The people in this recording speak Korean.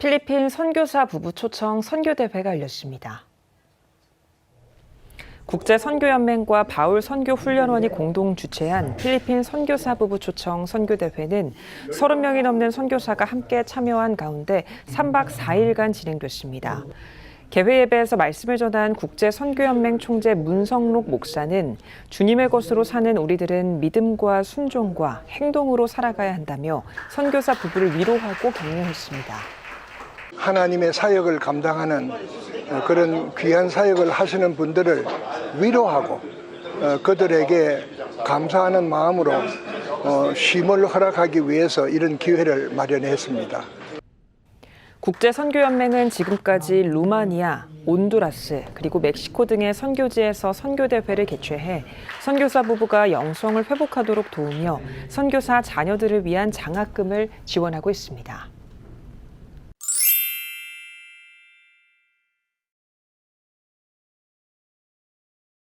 필리핀 선교사 부부 초청 선교대회가 열렸습니다. 국제선교연맹과 바울 선교훈련원이 공동 주최한 필리핀 선교사 부부 초청 선교대회는 30명이 넘는 선교사가 함께 참여한 가운데 3박 4일간 진행됐습니다. 개회 예배에서 말씀을 전한 국제선교연맹 총재 문성록 목사는 주님의 것으로 사는 우리들은 믿음과 순종과 행동으로 살아가야 한다며 선교사 부부를 위로하고 격려했습니다. 하나님의 사역을 감당하는 어, 그런 귀한 사역을 하시는 분들을 위로하고 어, 그들에게 감사하는 마음으로 어, 쉼을 허락하기 위해서 이런 기회를 마련했습니다. 국제선교연맹은 지금까지 루마니아, 온두라스, 그리고 멕시코 등의 선교지에서 선교대회를 개최해 선교사 부부가 영성을 회복하도록 도우며 선교사 자녀들을 위한 장학금을 지원하고 있습니다.